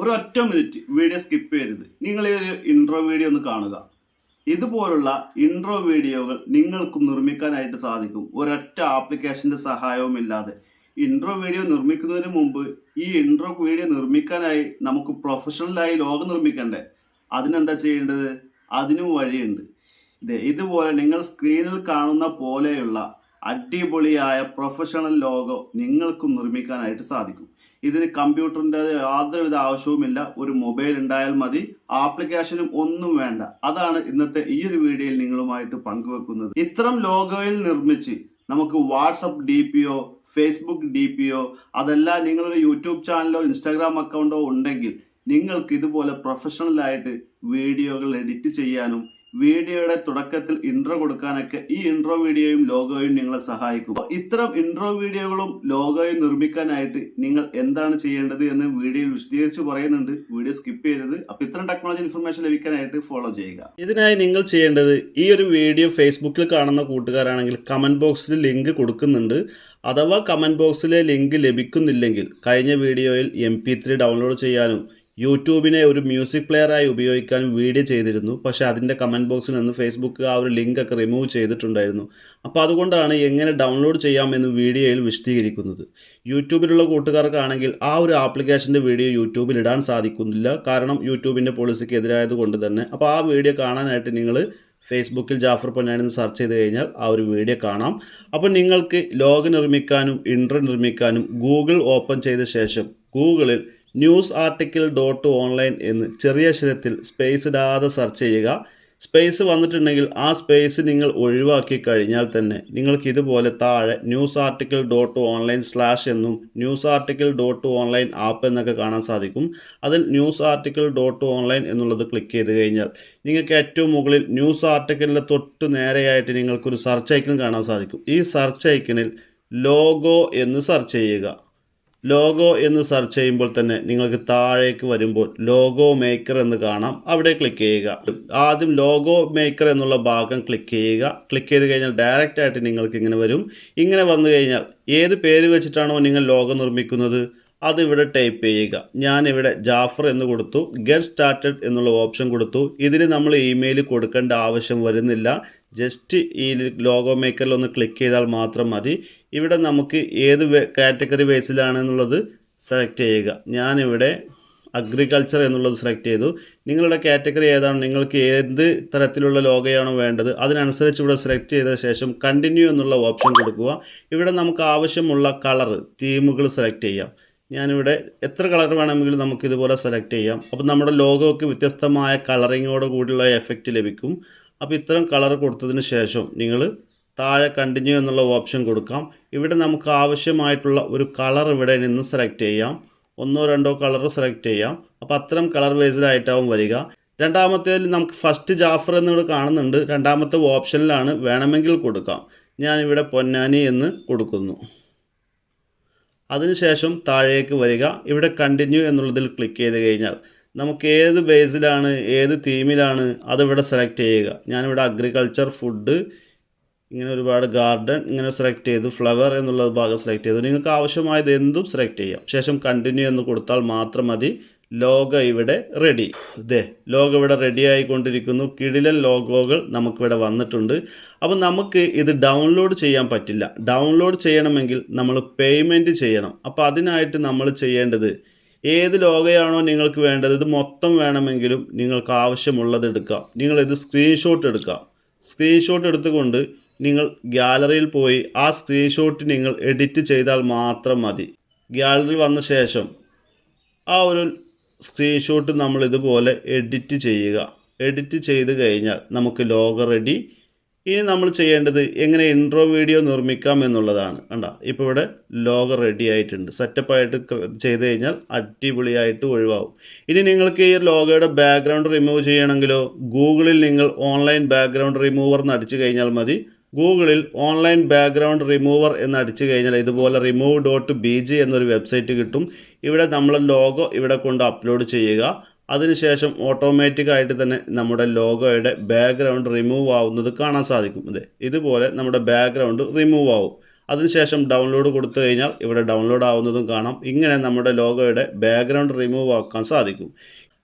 ഒരു ഒറ്റ minute video skip ചെയ്യരുത്. നിങ്ങൾ ഈ ഒരു ഇൻട്രോ വീഡിയോ ഒന്ന് കാണുക. ഇതുപോലുള്ള ഇൻട്രോ വീഡിയോകൾ നിങ്ങൾക്കും നിർമ്മിക്കാനായിട്ട് സാധിക്കും. ഒരൊറ്റ ആപ്ലിക്കേഷന്റെ സഹായവും ഇല്ലാതെ. ഇൻട്രോ വീഡിയോ നിർമ്മിക്കുന്നതിന് മുമ്പ് ഈ ഇൻട്രോ വീഡിയോ നിർമ്മിക്കാനായി നമുക്ക് പ്രൊഫഷണലായി ലോകം നിർമ്മിക്കണ്ടേ? അതിനെന്താ ചെയ്യേണ്ടത്? അതിനും വഴിയുണ്ട്. ഇത് ഇതുപോലെ നിങ്ങൾ സ്ക്രീനിൽ കാണുന്ന പോലെയുള്ള അടിപൊളിയായ പ്രൊഫഷണൽ ലോഗോ നിങ്ങൾക്കും നിർമ്മിക്കാനായിട്ട് സാധിക്കും. ഇതിന് കമ്പ്യൂട്ടറിന്റെ യാതൊരുവിധ ആവശ്യവുമില്ല. ഒരു മൊബൈൽ ഉണ്ടായാൽ മതി. ആപ്ലിക്കേഷനും ഒന്നും വേണ്ട. അതാണ് ഇന്നത്തെ ഈ ഒരു വീഡിയോയിൽ നിങ്ങളുമായിട്ട് പങ്കുവെക്കുന്നത്. ഇത്തരം ലോഗോയിൽ നിർമ്മിച്ച് നമുക്ക് വാട്സപ്പ് ഡി പി ഒ ഫേസ്ബുക്ക് ഡി പി ഒ അതല്ല നിങ്ങളൊരു യൂട്യൂബ് ചാനലോ ഇൻസ്റ്റാഗ്രാം അക്കൗണ്ടോ ഉണ്ടെങ്കിൽ നിങ്ങൾക്ക് ഇതുപോലെ പ്രൊഫഷണലായിട്ട് വീഡിയോകൾ എഡിറ്റ് ചെയ്യാനും വീഡിയോയുടെ തുടക്കത്തിൽ ഇൻട്രോ കൊടുക്കാനൊക്കെ ഈ ഇൻട്രോ വീഡിയോയും ലോഗോയും നിങ്ങളെ സഹായിക്കും. ഇത്തരം ഇൻട്രോ വീഡിയോകളും ലോഗോയും നിർമ്മിക്കാനായിട്ട് നിങ്ങൾ എന്താണ് ചെയ്യേണ്ടത് എന്ന് വീഡിയോയിൽ വിശദീകരിച്ച് പറയുന്നുണ്ട്. വീഡിയോ സ്കിപ്പ് ചെയ്തത് അപ്പൊ ഇത്തരം ടെക്നോളജി ഇൻഫർമേഷൻ ലഭിക്കാനായിട്ട് ഫോളോ ചെയ്യുക. ഇതിനായി നിങ്ങൾ ചെയ്യേണ്ടത് ഈ ഒരു വീഡിയോ ഫേസ്ബുക്കിൽ കാണുന്ന കൂട്ടുകാരാണെങ്കിൽ കമന്റ് ബോക്സിൽ ലിങ്ക് കൊടുക്കുന്നുണ്ട്. അഥവാ കമന്റ് ബോക്സിലെ ലിങ്ക് ലഭിക്കുന്നില്ലെങ്കിൽ കഴിഞ്ഞ വീഡിയോയിൽ എം ഡൗൺലോഡ് ചെയ്യാനും യൂട്യൂബിനെ ഒരു മ്യൂസിക് പ്ലെയറായി ഉപയോഗിക്കാൻ വീഡിയോ ചെയ്തിരുന്നു. പക്ഷേ അതിന്റെ കമന്റ് ബോക്സിൽ നിന്ന് ഫേസ്ബുക്ക് ആ ഒരു ലിങ്ക് ഒക്കെ റിമൂവ് ചെയ്തിട്ടുണ്ടായിരുന്നു. അപ്പോൾ അതുകൊണ്ടാണ് എങ്ങനെ ഡൗൺലോഡ് ചെയ്യാമെന്ന് വീഡിയോയിൽ വിശദീകരിക്കുന്നത്. യൂട്യൂബിലുള്ള കൂട്ടുകാർക്കാണെങ്കിൽ ആ ഒരു ആപ്ലിക്കേഷന്റെ വീഡിയോ യൂട്യൂബിൽ ഇടാൻ സാധിക്കുന്നില്ല. കാരണം യൂട്യൂബിന്റെ പോളിസിക്ക് എതിരായത് കൊണ്ട് തന്നെ. അപ്പോൾ ആ വീഡിയോ കാണാനായിട്ട് നിങ്ങൾ ഫേസ്ബുക്കിൽ ജാഫർ പൊന്നാനെന്ന് സെർച്ച് ചെയ്ത് കഴിഞ്ഞാൽ ആ ഒരു വീഡിയോ കാണാം. അപ്പോൾ നിങ്ങൾക്ക് ലോഗ് നിർമ്മിക്കാനും ഇൻട്രോ നിർമ്മിക്കാനും ഗൂഗിൾ ഓപ്പൺ ചെയ്ത ശേഷം ഗൂഗിളിൽ ന്യൂസ് ആർട്ടിക്കിൾ ഡോട്ട് ഓൺലൈൻ എന്ന് ചെറിയ അക്ഷരത്തിൽ സ്പേസ് ഇടാതെ സെർച്ച് ചെയ്യുക. സ്പേസ് വന്നിട്ടുണ്ടെങ്കിൽ ആ സ്പേസ് നിങ്ങൾ ഒഴിവാക്കി കഴിഞ്ഞാൽ തന്നെ നിങ്ങൾക്ക് ഇതുപോലെ താഴെ news article dot online slash എന്നും news article dot online app എന്നൊക്കെ കാണാൻ സാധിക്കും. അതിൽ ന്യൂസ് ആർട്ടിക്കിൾ ഡോട്ട് ഓൺലൈൻ എന്നുള്ളത് ക്ലിക്ക് ചെയ്ത് കഴിഞ്ഞാൽ നിങ്ങൾക്ക് ഏറ്റവും മുകളിൽ ന്യൂസ് ആർട്ടിക്കിളിന്റെ തൊട്ട് നേരെയായിട്ട് നിങ്ങൾക്കൊരു സെർച്ച് ഐക്കൺ കാണാൻ സാധിക്കും. ഈ സെർച്ച് ഐക്കണിൽ ലോഗോ എന്ന് സെർച്ച് ചെയ്യുക. ലോഗോ എന്ന് സെർച്ച് ചെയ്യുമ്പോൾ തന്നെ നിങ്ങൾക്ക് താഴേക്ക് വരുമ്പോൾ ലോഗോ മേക്കർ എന്ന് കാണാം. അവിടെ ക്ലിക്ക് ചെയ്യുക. ആദ്യം ലോഗോ മേക്കർ എന്നുള്ള ഭാഗം ക്ലിക്ക് ചെയ്യുക. ക്ലിക്ക് ചെയ്ത് കഴിഞ്ഞാൽ ഡയറക്റ്റ് ആയിട്ട് നിങ്ങൾക്ക് ഇങ്ങനെ വരും. ഇങ്ങനെ വന്നു കഴിഞ്ഞാൽ ഏത് പേര് വെച്ചിട്ടാണോ നിങ്ങൾ ലോഗോ നിർമ്മിക്കുന്നത്? അത് ഇവിടെ ടൈപ്പ് ചെയ്യുക. ഞാനിവിടെ ജാഫർ എന്ന് കൊടുത്തു. ഗെറ്റ് സ്റ്റാർട്ടഡ് എന്നുള്ള ഓപ്ഷൻ കൊടുത്തു. ഇതിന് നമ്മൾ ഇമെയിൽ കൊടുക്കേണ്ട ആവശ്യം വരുന്നില്ല. ജസ്റ്റ് ഈ ലോഗോ മേക്കറിൽ ഒന്ന് ക്ലിക്ക് ചെയ്താൽ മാത്രം മതി. ഇവിടെ നമുക്ക് ഏത് കാറ്റഗറി ബേസിലാണെന്നുള്ളത് സെലക്ട് ചെയ്യുക. ഞാനിവിടെ അഗ്രികൾച്ചർ എന്നുള്ളത് സെലക്ട് ചെയ്തു. നിങ്ങളുടെ കാറ്റഗറി ഏതാണ്? നിങ്ങൾക്ക് ഏത് തരത്തിലുള്ള ലോഗയാണോ വേണ്ടത്? അതിനനുസരിച്ച് ഇവിടെ സെലക്ട് ചെയ്ത ശേഷം കണ്ടിന്യൂ എന്നുള്ള ഓപ്ഷൻ കൊടുക്കുക. ഇവിടെ നമുക്ക് ആവശ്യമുള്ള കളർ തീമുകൾ സെലക്ട് ചെയ്യാം. ഞാനിവിടെ എത്ര കളർ വേണമെങ്കിലും നമുക്ക് ഇതുപോലെ സെലക്ട് ചെയ്യാം. അപ്പോൾ നമ്മുടെ ലോഗോക്ക് വ്യത്യസ്തമായ കളറിങ്ങോട് കൂടിയുള്ള എഫക്റ്റ് ലഭിക്കും. അപ്പോൾ ഇത്തരം കളർ കൊടുത്തതിന് ശേഷം നിങ്ങൾ താഴെ കണ്ടിന്യൂ എന്നുള്ള ഓപ്ഷൻ കൊടുക്കാം. ഇവിടെ നമുക്ക് ആവശ്യമായിട്ടുള്ള ഒരു കളർ ഇവിടെ നിന്ന് സെലക്ട് ചെയ്യാം. ഒന്നോ രണ്ടോ കളർ സെലക്ട് ചെയ്യാം. അപ്പോൾ അത്തരം കളർ ബേസിലായിട്ടാവും വരിക. രണ്ടാമത്തേതിൽ നമുക്ക് ഫസ്റ്റ് ജാഫർ എന്നിവിടെ കാണുന്നുണ്ട്. രണ്ടാമത്തെ ഓപ്ഷനിലാണ് വേണമെങ്കിൽ കൊടുക്കാം. ഞാനിവിടെ പൊന്നാനി എന്ന് കൊടുക്കുന്നു. അതിനുശേഷം താഴേക്ക് വരിക. ഇവിടെ കണ്ടിന്യൂ എന്നുള്ളതിൽ ക്ലിക്ക് ചെയ്ത് കഴിഞ്ഞാൽ നമുക്ക് ഏത് ബേസിലാണ് ഏത് തീമിലാണ് അതിവിടെ സെലക്ട് ചെയ്യുക. ഞാനിവിടെ അഗ്രികൾച്ചർ ഫുഡ് ഇങ്ങനെ ഒരുപാട് ഗാർഡൻ ഇങ്ങനെ സെലക്ട് ചെയ്തു ഫ്ലവർ എന്നുള്ള ഭാഗം സെലക്ട് ചെയ്തു. നിങ്ങൾക്ക് ആവശ്യമായത് എന്തും സെലക്ട് ചെയ്യാം. ശേഷം കണ്ടിന്യൂ എന്ന് കൊടുത്താൽ മാത്രം മതി. ലോഗോ ഇവിടെ റെഡി ഇതേ ലോഗോ ഇവിടെ റെഡി ആയിക്കൊണ്ടിരിക്കുന്നു. കിടിലൻ ലോഗോകൾ നമുക്കിവിടെ വന്നിട്ടുണ്ട്. അപ്പോൾ നമുക്ക് ഇത് ഡൗൺലോഡ് ചെയ്യാൻ പറ്റില്ല. ഡൗൺലോഡ് ചെയ്യണമെങ്കിൽ നമ്മൾ പേയ്മെന്റ് ചെയ്യണം. അപ്പോൾ അതിനായിട്ട് നമ്മൾ ചെയ്യേണ്ടത് ഏത് ലോഗയാണോ നിങ്ങൾക്ക് വേണ്ടത് ഇത് മൊത്തം വേണമെങ്കിലും നിങ്ങൾക്ക് ആവശ്യമുള്ളത് എടുക്കാം. നിങ്ങളിത് സ്ക്രീൻഷോട്ട് എടുക്കാം. സ്ക്രീൻഷോട്ട് എടുത്തുകൊണ്ട് നിങ്ങൾ ഗ്യാലറിയിൽ പോയി ആ സ്ക്രീൻഷോട്ട് നിങ്ങൾ എഡിറ്റ് ചെയ്താൽ മാത്രം മതി. ഗ്യാലറി വന്ന ശേഷം ആ ഒരു സ്ക്രീൻഷോട്ട് നമ്മൾ ഇതുപോലെ എഡിറ്റ് ചെയ്യുക. എഡിറ്റ് ചെയ്ത് കഴിഞ്ഞാൽ നമുക്ക് ലോഗോ റെഡി ഇനി നമ്മൾ ചെയ്യേണ്ടത് എങ്ങനെ ഇൻട്രോ വീഡിയോ നിർമ്മിക്കാം എന്നുള്ളതാണ്. കണ്ട? ഇപ്പോൾ ഇവിടെ ലോഗോ റെഡി ആയിട്ടുണ്ട്. സെറ്റപ്പ് ആയിട്ട് ചെയ്ത് കഴിഞ്ഞാൽ അടിപൊളിയായിട്ട് ഒഴിവാകും ഇനി നിങ്ങൾക്ക് ഈ ലോഗോയുടെ ബാക്ക്ഗ്രൗണ്ട് റിമൂവ് ചെയ്യണമെങ്കിലോ ഗൂഗിളിൽ നിങ്ങൾ ഓൺലൈൻ ബാക്ക്ഗ്രൗണ്ട് റിമൂവർ എന്ന് അടിച്ചു കഴിഞ്ഞാൽ മതി. ഗൂഗിളിൽ ഓൺലൈൻ ബാക്ക്ഗ്രൗണ്ട് റിമൂവർ എന്ന് അടിച്ചു കഴിഞ്ഞാൽ ഇതുപോലെ റിമൂവ് ഡോട്ട് ബി ജി എന്നൊരു വെബ്സൈറ്റ് കിട്ടും. ഇവിടെ നമ്മൾ ലോഗോ ഇവിടെ കൊണ്ട് അപ്ലോഡ് ചെയ്യുക. അതിനുശേഷം ഓട്ടോമാറ്റിക്കായിട്ട് തന്നെ നമ്മുടെ ലോഗോയുടെ ബാക്ക്ഗ്രൗണ്ട് റിമൂവ് ആവുന്നത് കാണാൻ സാധിക്കും. അതെ ഇതുപോലെ നമ്മുടെ ബാക്ക്ഗ്രൗണ്ട് റിമൂവ് ആവും. അതിനുശേഷം ഡൗൺലോഡ് കൊടുത്തു കഴിഞ്ഞാൽ ഇവിടെ ഡൗൺലോഡ് ആവുന്നതും കാണാം. ഇങ്ങനെ നമ്മുടെ ലോഗോയുടെ ബാക്ക്ഗ്രൗണ്ട് റിമൂവ് ആക്കാൻ സാധിക്കും.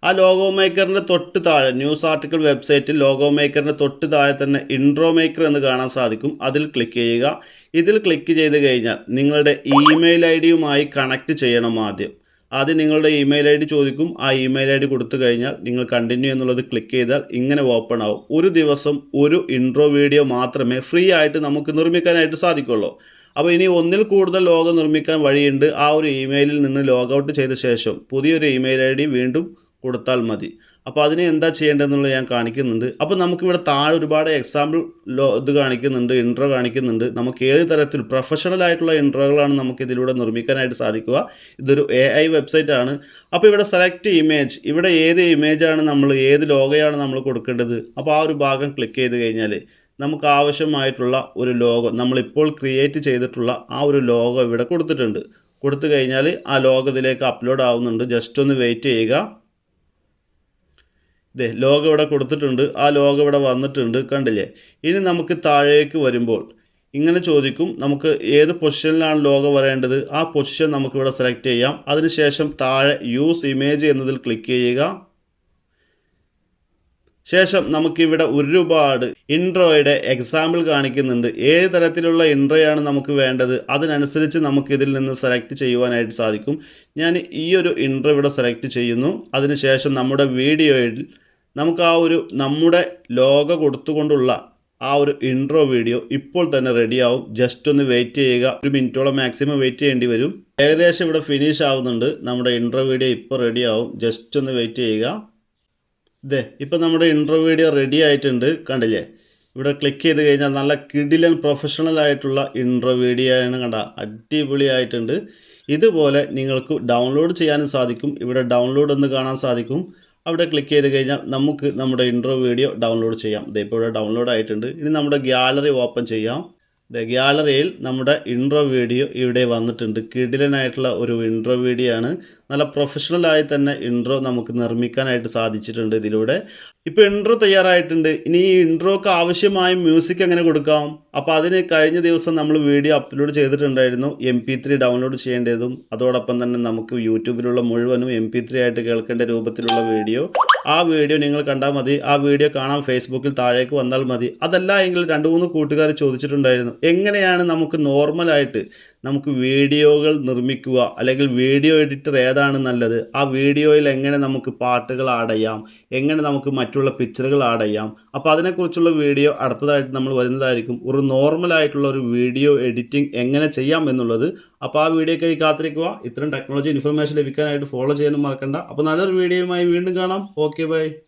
ആ ലോഗോ മേക്കറിന്റെ തൊട്ട് താഴെ ന്യൂസ് ആർട്ടിക്കിൾ വെബ്സൈറ്റിൽ ലോഗോ മേക്കറിന്റെ തൊട്ട് താഴെ തന്നെ ഇൻട്രോ മേക്കർ എന്ന് കാണാൻ സാധിക്കും. അതിൽ ക്ലിക്ക് ചെയ്യുക. ഇതിൽ ക്ലിക്ക് ചെയ്ത് കഴിഞ്ഞാൽ നിങ്ങളുടെ ഇമെയിൽ ഐ ഡിയുമായി കണക്ട് ചെയ്യണം ആദ്യം. ആദ്യം നിങ്ങളുടെ ഇമെയിൽ ഐ ഡി ചോദിക്കും. ആ ഇമെയിൽ ഐ ഡി കൊടുത്തു കഴിഞ്ഞാൽ നിങ്ങൾ കണ്ടിന്യൂ എന്നുള്ളത് ക്ലിക്ക് ചെയ്താൽ ഇങ്ങനെ ഓപ്പൺ ആവും. ഒരു ദിവസം ഒരു ഇൻട്രോ വീഡിയോ മാത്രമേ ഫ്രീ ആയിട്ട് നമുക്ക് നിർമ്മിക്കാനായിട്ട് സാധിക്കുള്ളൂ. അപ്പോൾ ഇനി ഒന്നിൽ കൂടുതൽ ലോഗോ നിർമ്മിക്കാൻ വഴിയുണ്ട്. ആ ഒരു ഇമെയിലിൽ നിന്ന് ലോഗൗട്ട് ചെയ്ത ശേഷം പുതിയൊരു ഇമെയിൽ ഐ ഡി വീണ്ടും കൊടുത്താൽ മതി. അപ്പോൾ അതിനെ എന്താ ചെയ്യേണ്ടതെന്നുള്ളത് ഞാൻ കാണിക്കുന്നുണ്ട്. അപ്പോൾ നമുക്കിവിടെ താഴെ ഒരുപാട് എക്സാമ്പിൾ ലോ ഇത് കാണിക്കുന്നുണ്ട് ഇൻട്രോ കാണിക്കുന്നുണ്ട്. നമുക്ക് ഏത് തരത്തിൽ പ്രൊഫഷണൽ ആയിട്ടുള്ള ഇൻട്രോകളാണ് നമുക്ക് ഇതിലൂടെ നിർമ്മിക്കാനായിട്ട് സാധിക്കുക. ഇതൊരു എ ഐ വെബ്സൈറ്റ് ആണ്. അപ്പോൾ ഇവിടെ സെലക്ട് ഇമേജ് ഇവിടെ ഏത് ഇമേജാണ് നമ്മൾ ഏത് ലോഗോയാണ് നമ്മൾ കൊടുക്കേണ്ടത്? അപ്പോൾ ആ ഒരു ഭാഗം ക്ലിക്ക് ചെയ്ത് കഴിഞ്ഞാൽ നമുക്ക് ആവശ്യമായിട്ടുള്ള ഒരു ലോഗോ നമ്മളിപ്പോൾ ക്രിയേറ്റ് ചെയ്തിട്ടുള്ള ആ ഒരു ലോഗോ ഇവിടെ കൊടുത്തിട്ടുണ്ട്. കൊടുത്തു കഴിഞ്ഞാൽ ആ ലോഗോ ഇതിലേക്ക് അപ്ലോഡ് ആവുന്നുണ്ട്. ജസ്റ്റ് ഒന്ന് വെയിറ്റ് ചെയ്യുക. ഇതേ ലോഗോ ഇവിടെ കൊടുത്തിട്ടുണ്ട്. ആ ലോഗോ ഇവിടെ വന്നിട്ടുണ്ട്. കണ്ടില്ലേ? ഇനി നമുക്ക് താഴേക്ക് വരുമ്പോൾ ഇങ്ങനെ ചോദിക്കും നമുക്ക് ഏത് പൊസിഷനിലാണ് ലോഗോ വരേണ്ടത്? ആ പൊസിഷൻ നമുക്കിവിടെ സെലക്ട് ചെയ്യാം. അതിനുശേഷം താഴെ യൂസ് ഇമേജ് എന്നതിൽ ക്ലിക്ക് ചെയ്യുക. ശേഷം നമുക്കിവിടെ ഒരുപാട് ഇൻട്രോയുടെ എക്സാമ്പിൾ കാണിക്കുന്നുണ്ട്. ഏത് തരത്തിലുള്ള ഇൻട്രോയാണ് നമുക്ക് വേണ്ടത്? അതിനനുസരിച്ച് നമുക്ക് ഇതിൽ നിന്ന് സെലക്ട് ചെയ്യുവാനായിട്ട് സാധിക്കും. ഞാൻ ഈ ഒരു ഇൻട്രോ ഇവിടെ സെലക്ട് ചെയ്യുന്നു. അതിനുശേഷം നമ്മുടെ വീഡിയോയിൽ നമുക്ക് ആ ഒരു നമ്മുടെ ലോഗ കൊടുത്തുകൊണ്ടുള്ള ആ ഒരു ഇൻട്രോ വീഡിയോ ഇപ്പോൾ തന്നെ റെഡിയാവും ജസ്റ്റ് ഒന്ന് വെയിറ്റ് ചെയ്യുക. ഒരു മിനിറ്റോളം മാക്സിമം വെയിറ്റ് ചെയ്യേണ്ടി വരും. ഏകദേശം ഇവിടെ ഫിനിഷ് ആവുന്നുണ്ട്. നമ്മുടെ ഇൻട്രോ വീഡിയോ ഇപ്പോൾ റെഡിയാവും ജസ്റ്റ് ഒന്ന് വെയിറ്റ് ചെയ്യുക. ഇതേ ഇപ്പം നമ്മുടെ ഇൻട്രോ വീഡിയോ റെഡി ആയിട്ടുണ്ട്. കണ്ടില്ലേ? ഇവിടെ ക്ലിക്ക് ചെയ്ത് കഴിഞ്ഞാൽ നല്ല കിടിലൻ പ്രൊഫഷണൽ ആയിട്ടുള്ള ഇൻട്രോ വീഡിയോ ആണ് കണ്ട. അടിപൊളിയായിട്ടുണ്ട്. ഇതുപോലെ നിങ്ങൾക്ക് ഡൗൺലോഡ് ചെയ്യാനും സാധിക്കും. ഇവിടെ ഡൗൺലോഡ് എന്ന് കാണാൻ സാധിക്കും. അവിടെ ക്ലിക്ക് ചെയ്ത് കഴിഞ്ഞാൽ നമുക്ക് നമ്മുടെ ഇൻട്രോ വീഡിയോ ഡൗൺലോഡ് ചെയ്യാം. ഇതിപ്പോൾ ഇവിടെ ഡൗൺലോഡ് ആയിട്ടുണ്ട്. ഇനി നമ്മുടെ ഗ്യാലറി ഓപ്പൺ ചെയ്യാം. ദ ഗ്യാലറിയിൽ നമ്മുടെ ഇൻട്രോ വീഡിയോ ഇവിടെ വന്നിട്ടുണ്ട്. കിടിലനായിട്ടുള്ള ഒരു ഇൻട്രോ വീഡിയോ ആണ്. നല്ല പ്രൊഫഷണലായി തന്നെ ഇൻട്രോ നമുക്ക് നിർമ്മിക്കാനായിട്ട് സാധിച്ചിട്ടുണ്ട് ഇതിലൂടെ. ഇപ്പോൾ ഇൻട്രോ തയ്യാറായിട്ടുണ്ട്. ഇനി ഈ ഇൻട്രോക്ക് ആവശ്യമായ മ്യൂസിക് എങ്ങനെ കൊടുക്കാം? അപ്പോൾ അതിന് കഴിഞ്ഞ ദിവസം നമ്മൾ വീഡിയോ അപ്ലോഡ് ചെയ്തിട്ടുണ്ടായിരുന്നു. എം പി ത്രീ ഡൗൺലോഡ് ചെയ്യേണ്ടതും. അതോടൊപ്പം തന്നെ നമുക്ക് യൂട്യൂബിലുള്ള മുഴുവനും എം പി ത്രീ ആയിട്ട് കേൾക്കേണ്ട രൂപത്തിലുള്ള വീഡിയോ ആ വീഡിയോ നിങ്ങൾ കണ്ടാൽ മതി. ആ വീഡിയോ കാണാൻ ഫേസ്ബുക്കിൽ താഴേക്ക് വന്നാൽ മതി. അതല്ല എങ്കിൽ രണ്ട് മൂന്ന് കൂട്ടുകാർ ചോദിച്ചിട്ടുണ്ടായിരുന്നു. എങ്ങനെയാണ് നമുക്ക് നോർമലായിട്ട് നമുക്ക് വീഡിയോകൾ നിർമ്മിക്കുക? അല്ലെങ്കിൽ വീഡിയോ എഡിറ്റർ ഏതാണ് നല്ലത്? ആ വീഡിയോയിൽ എങ്ങനെ നമുക്ക് പാട്ടുകൾ ആഡ് ചെയ്യാം? എങ്ങനെ നമുക്ക് മറ്റുള്ള പിക്ചറുകൾ ആഡ് ചെയ്യാം? അപ്പോൾ അതിനെക്കുറിച്ചുള്ള വീഡിയോ അടുത്തതായിട്ട് നമ്മൾ വരുന്നതായിരിക്കും. ഒരു നോർമലായിട്ടുള്ള ഒരു വീഡിയോ എഡിറ്റിംഗ് എങ്ങനെ ചെയ്യാം എന്നുള്ളത്. അപ്പോൾ ആ വീഡിയോക്കായി കാത്തിരിക്കുക. ഇത്തരം ടെക്നോളജി ഇൻഫർമേഷൻ ലഭിക്കാനായിട്ട് ഫോളോ ചെയ്യാനും മറക്കണ്ട. അപ്പോൾ നല്ലൊരു വീഡിയോയുമായി വീണ്ടും കാണാം. Okay bye